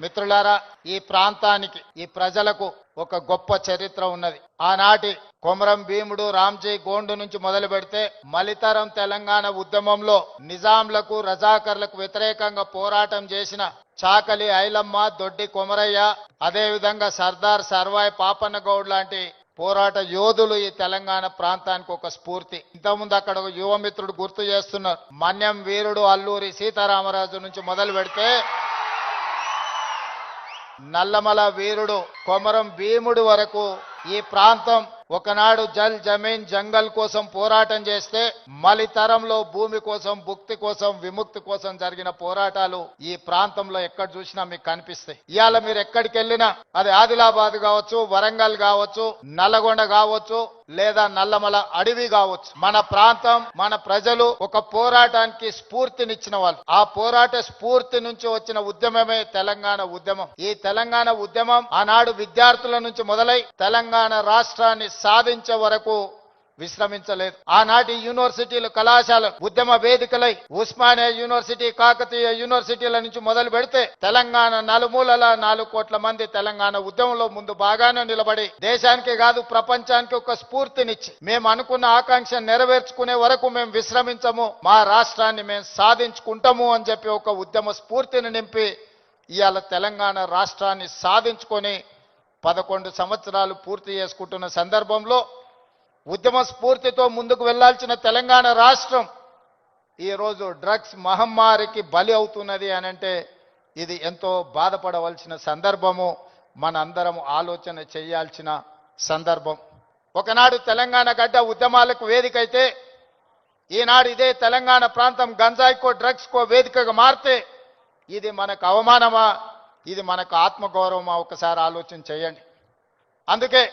మిత్రులారా ఈ ప్రాంతానికి ఈ ప్రజలకు ఒక గొప్ప చరిత్ర ఉన్నది. ఆనాటి కొమరం భీముడు రామ్జీ గోండు నుంచి మొదలు పెడితే మలితరం తెలంగాణ ఉద్యమంలో నిజాంలకు రజాకర్లకు వ్యతిరేకంగా పోరాటం చేసిన చాకలి ఐలమ్మ దొడ్డి కొమరయ్య అదేవిధంగా సర్దార్ సర్వాయ్ పాపన్న గౌడ్ లాంటి పోరాట యోధులు ఈ తెలంగాణ ప్రాంతానికి ఒక స్ఫూర్తి. ఇంతకుముందు అక్కడ ఒక యువమిత్రుడు గుర్తు చేస్తున్నారు. మన్యం వీరుడు అల్లూరి సీతారామరాజు నుంచి మొదలు పెడితే నల్లమల వీరుడు కొమరం భీముడు వరకు ఈ ప్రాంతం ఒకనాడు జల్ జమీన్ జంగల్ కోసం పోరాటం చేస్తే మలి తరంలో భూమి కోసం భుక్తి కోసం విముక్తి కోసం జరిగిన పోరాటాలు ఈ ప్రాంతంలో ఎక్కడ చూసినా మీకు కనిపిస్తాయి. ఇవాళ మీరు ఎక్కడికి వెళ్ళినా అది ఆదిలాబాద్ కావచ్చు వరంగల్ కావచ్చు నల్లగొండ కావచ్చు లేదా నల్లమల అడవి కావచ్చు. మన ప్రాంతం మన ప్రజలు ఒక పోరాటానికి స్ఫూర్తినిచ్చిన వాళ్ళు. ఆ పోరాట స్ఫూర్తి నుంచి వచ్చిన ఉద్యమమే తెలంగాణ ఉద్యమం. ఈ తెలంగాణ ఉద్యమం ఆనాడు విద్యార్థుల నుంచి మొదలై తెలంగాణ రాష్ట్రాన్ని సాధించే వరకు విశ్రమించలేదు. ఆనాటి యూనివర్సిటీలు కళాశాల ఉద్యమ వేదికలై ఉస్మానియా యూనివర్సిటీ కాకతీయ యూనివర్సిటీల నుంచి మొదలు పెడితే తెలంగాణ నలుమూలల నాలుగు కోట్ల మంది తెలంగాణ ఉద్యమంలో ముందు బాగానే నిలబడి దేశానికి కాదు ప్రపంచానికి ఒక స్ఫూర్తినిచ్చి మేము అనుకున్న ఆకాంక్ష నెరవేర్చుకునే వరకు మేము విశ్రమించము మా రాష్ట్రాన్ని మేము సాధించుకుంటాము అని చెప్పి ఒక ఉద్యమ స్ఫూర్తిని నింపి ఇవాళ తెలంగాణ రాష్ట్రాన్ని సాధించుకొని పదకొండు సంవత్సరాలు పూర్తి చేసుకుంటున్న సందర్భంలో ఉద్యమ స్ఫూర్తితో ముందుకు వెళ్ళాల్సిన తెలంగాణ రాష్ట్రం ఈరోజు డ్రగ్స్ మహమ్మారికి బలి అవుతున్నది అని అంటే ఇది ఎంతో బాధపడవలసిన సందర్భము. మనందరం ఆలోచన చేయాల్సిన సందర్భం. ఒకనాడు తెలంగాణ గడ్డ ఉద్యమాలకు వేదిక అయితే ఈనాడు ఇదే తెలంగాణ ప్రాంతం గంజాయికో డ్రగ్స్కో వేదికగా మారితే ఇది మనకు అవమానమా? ఇది మనకు ఆత్మగౌరవం ఒకసారి ఆలోచన చేయండి. అందుకే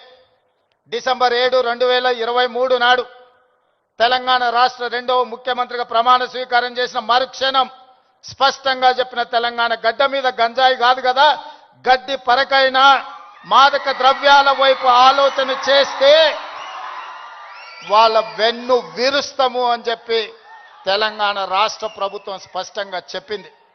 డిసెంబర్ ఏడు రెండు వేల ఇరవై మూడు నాడు తెలంగాణ రాష్ట్ర రెండవ ముఖ్యమంత్రిగా ప్రమాణ స్వీకారం చేసిన మరుక్షణం స్పష్టంగా చెప్పిన తెలంగాణ గడ్డ మీద గంజాయి కాదు కదా? గడ్డి పరకైనా మాదక ద్రవ్యాల వైపు ఆలోచన చేస్తే వాళ్ళ వెన్ను విరుస్తాము అని చెప్పి తెలంగాణ రాష్ట్ర ప్రభుత్వం స్పష్టంగా చెప్పింది.